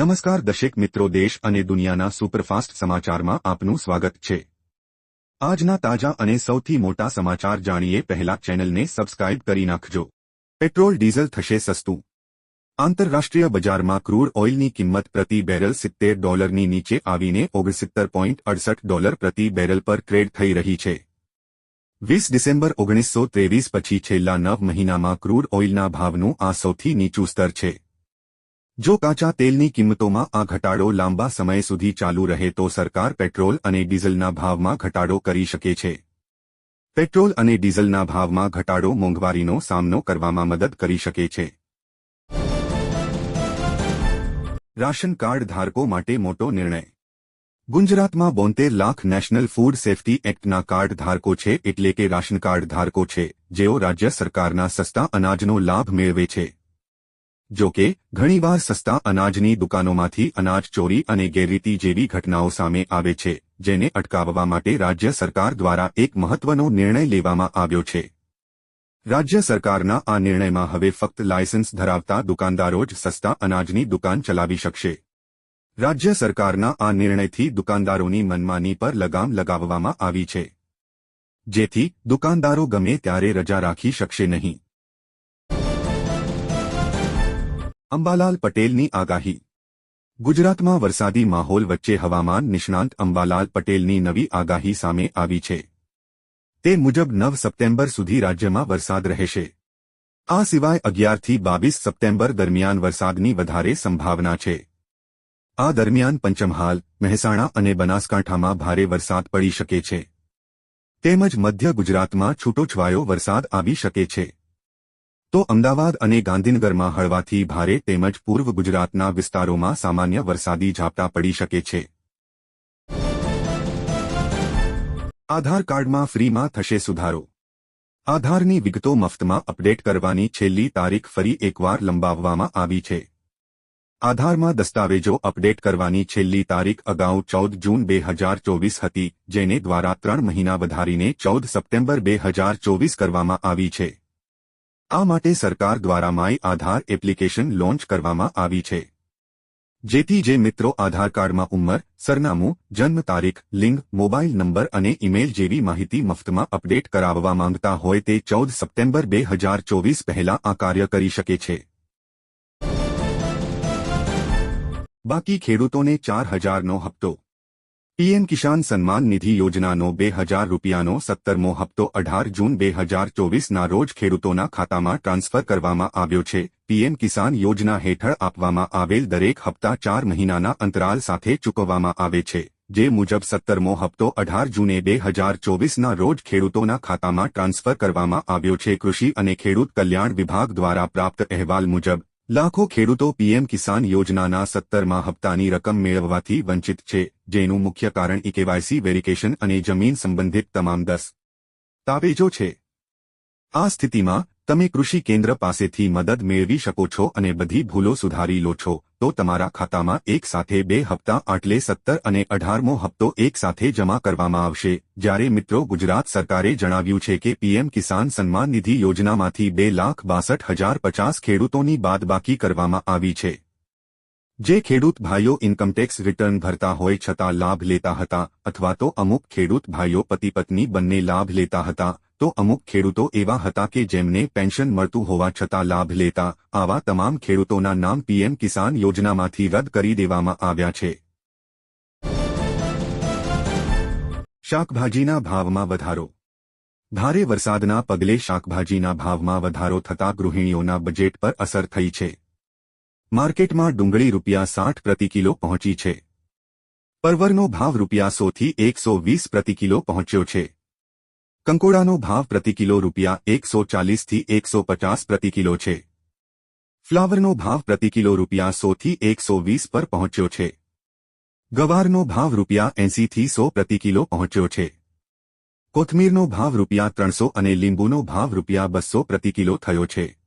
નમસ્કાર દશેક મિત્રો, દેશ અને દુનિયાના સુપરફાસ્ટ સમાચારમાં આપનું સ્વાગત છે. આજના તાજા અને સૌથી મોટા સમાચાર જાણીએ પહેલા ચેનલને સબસ્ક્રાઇબ કરી નાખજો. પેટ્રોલ, ડીઝલ થશે સસ્તું. આંતરરાષ્ટ્રીય બજારમાં ક્રૂડ ઓઇલની કિંમત પ્રતિ બેરલ સિત્તેર ડોલરની નીચે આવીને ઓગણસિત્તર પોઈન્ટ અડસઠ ડોલર પ્રતિ બેરલ પર ટ્રેડ થઈ રહી છે. વીસ ડિસેમ્બર ઓગણીસો ત્રેવીસ પછી છેલ્લા નવ મહિનામાં ક્રૂડ ઓઇલના ભાવનું આ સૌથી નીચું સ્તર છે. જો કાચા તેલની કિંમતોમાં આ ઘટાડો લાંબા સમય સુધી ચાલુ રહે તો સરકાર પેટ્રોલ અને ડીઝલના ભાવમાં ઘટાડો કરી શકે છે. પેટ્રોલ અને ડીઝલના ભાવમાં ઘટાડો મોંઘવારીનો સામનો કરવામાં મદદ કરી શકે છે. રાશન કાર્ડ ધારકો માટે મોટો નિર્ણય. ગુજરાતમાં બોતેર લાખ નેશનલ ફૂડ સેફ્ટી એક્ટના કાર્ડ ધારકો છે એટલે કે રાશન કાર્ડ ધારકો છે, જેઓ રાજ્ય સરકારના સસ્તા અનાજનો લાભ મેળવે છે. જો કે, ઘણીવાર સસ્તા અનાજની દુકાનોમાંથી અનાજ ચોરી અને ગેરરીતિ જેવી ઘટનાઓ સામે આવે છે, જેને અટકાવવા માટે રાજ્ય સરકાર દ્વારા એક મહત્વનો નિર્ણય લેવામાં આવ્યો છે. રાજ્ય સરકારના આ નિર્ણયમાં હવે ફક્ત લાયસન્સ ધરાવતા દુકાનદારો જ સસ્તા અનાજની દુકાન ચલાવી શકશે. રાજ્ય સરકારના આ નિર્ણયથી દુકાનદારોની મનમાની પર લગામ લગાવવામાં આવી છે. જેથી દુકાનદારો ગમે ત્યારે રજા રાખી શકશે નહીં. અંબાલાલ પટેલની આગાહી. ગુજરાતમાં વરસાદી માહોલ વચ્ચે હવામાન નિષ્ણાંત અંબાલાલ પટેલની નવી આગાહી સામે આવી છે. તે મુજબ નવ સપ્ટેમ્બર સુધી રાજ્યમાં વરસાદ રહેશે. આ સિવાય અગિયારથી બાવીસ સપ્ટેમ્બર દરમિયાન વરસાદની વધારે સંભાવના છે. આ દરમિયાન પંચમહાલ, મહેસાણા અને બનાસકાંઠામાં ભારે વરસાદ પડી શકે છે. તેમજ મધ્ય ગુજરાતમાં છૂટોછવાયો વરસાદ આવી શકે છે. તો અમદાવાદ અને ગાંધીનગરમાં હળવાથી ભારે તેમજ પૂર્વ ગુજરાતના વિસ્તારોમાં સામાન્ય વરસાદી ઝાપટા પડી શકે છે. આધાર કાર્ડમાં ફ્રીમાં થશે સુધારો. આધારની વિગતો મફતમાં અપડેટ કરવાની છેલ્લી તારીખ ફરી એકવાર લંબાવવામાં આવી છે. આધારમાં દસ્તાવેજો અપડેટ કરવાની છેલ્લી તારીખ અગાઉ ચૌદ જૂન બે હજાર ચોવીસ હતી, જેને દ્વારા ત્રણ મહિના વધારીને ચૌદ સપ્ટેમ્બર બે હજાર ચોવીસ કરવામાં આવી છે. આ માટે સરકાર દ્વારા માય આધાર એપ્લિકેશન લોન્ચ કરવામાં આવી છે. જેથી જે મિત્રો આધાર કાર્ડમાં ઉંમર, સરનામું, જન્મ તારીખ, લિંગ, મોબાઈલ નંબર અને ઇમેલ જેવી માહિતી મફતમાં અપડેટ કરાવવા માંગતા હોય તે ચૌદ સપ્ટેમ્બર બે હજાર ચોવીસ પહેલા આ કાર્ય કરી શકે છે. બાકી ખેડૂતોને ચાર હજારનો હપ્તો પીએમ કિસાન સન્માન નિધિ યોજનાનો બે હજાર રૂપિયાનો સત્તરમો હપ્તો અઢાર જૂન બે હજાર ચોવીસના રોજ ખેડૂતોના ખાતામાં ટ્રાન્સફર કરવામાં આવ્યો છે. પીએમ કિસાન યોજના હેઠળ આપવામાં આવેલ દરેક હપ્તા ચાર મહિનાના અંતરાલ સાથે ચૂકવવામાં આવે છે, જે મુજબ સત્તરમો હપ્તો અઢાર જૂને બે હજાર ચોવીસના રોજ ખેડૂતોના ખાતામાં ટ્રાન્સફર કરવામાં આવ્યો છે. કૃષિ અને ખેડૂત કલ્યાણ વિભાગ દ્વારા પ્રાપ્ત અહેવાલ મુજબ લાખો ખેડૂતો પીએમ કિસાન યોજનાના સત્તરમાં હપ્તાની રકમ મેળવવાથી વંચિત છે, જેનું મુખ્ય કારણ ઇકેવાયસી વેરિકેશન અને જમીન સંબંધિત તમામ દસ તાવેજો છે. આ સ્થિતિમાં, તમે કૃષિ કેન્દ્ર પાસેથી મદદ મેળવી શકો છો અને બધી ભૂલો સુધારી લો છો. તો તમારા ખાતામાં એક સાથે બે હપ્તા આટલે સત્તર અને અઢારમો હપ્તો એક સાથે જમા કરવામાં આવશે. જ્યારે મિત્રો ગુજરાત સરકારે જણાવ્યું છે કે પીએમ કિસાન સન્માન નિધિ યોજનામાંથી બે લાખ બાસઠ હજાર પચાસ ખેડૂતોની બાદબાકી કરવામાં આવી છે. જે ખેડૂત ભાઈઓ ઇન્કમટેક્સ રિટર્ન ભરતા હોય છતાં લાભ લેતા હતા અથવા તો અમુક ખેડૂત ભાઈઓ પતિ પત્ની બંને લાભ લેતા હતા તો અમુક ખેડૂતો એવા હતા કે જેમને પેન્શન મળતું હોવા છતાં લાભ લેતા આવા તમામ ખેડૂતોના નામ પીએમ કિસાન યોજનામાંથી રદ કરી દેવામાં આવ્યા છે. શાકભાજીના ભાવમાં વધારો. ભારે વરસાદના પગલે શાકભાજીના ભાવમાં વધારો થતા ગૃહિણીઓના બજેટ પર અસર થઈ છે. માર્કેટમાં ડુંગળી રૂપિયા સાઠ પ્રતિ કિલો પહોંચી છે. પરવરનો ભાવ રૂપિયા સોથી એકસો વીસ પ્રતિ કિલો પહોંચ્યો છે. કંકોડાનો ભાવ પ્રતિ કિલો રૂપિયા એકસો ચાલીસથી એકસો પચાસ પ્રતિ કિલો છે. ફ્લાવરનો ભાવ પ્રતિ કિલો રૂપિયા સોથી એકસો વીસ પર પહોંચ્યો છે. ગવારનો ભાવ રૂપિયા એંસીથી સો પ્રતિ કિલો પહોંચ્યો છે. કોથમીરનો ભાવ રૂપિયા ત્રણસો અને લીંબુનો ભાવ રૂપિયા બસો પ્રતિ કિલો થયો છે.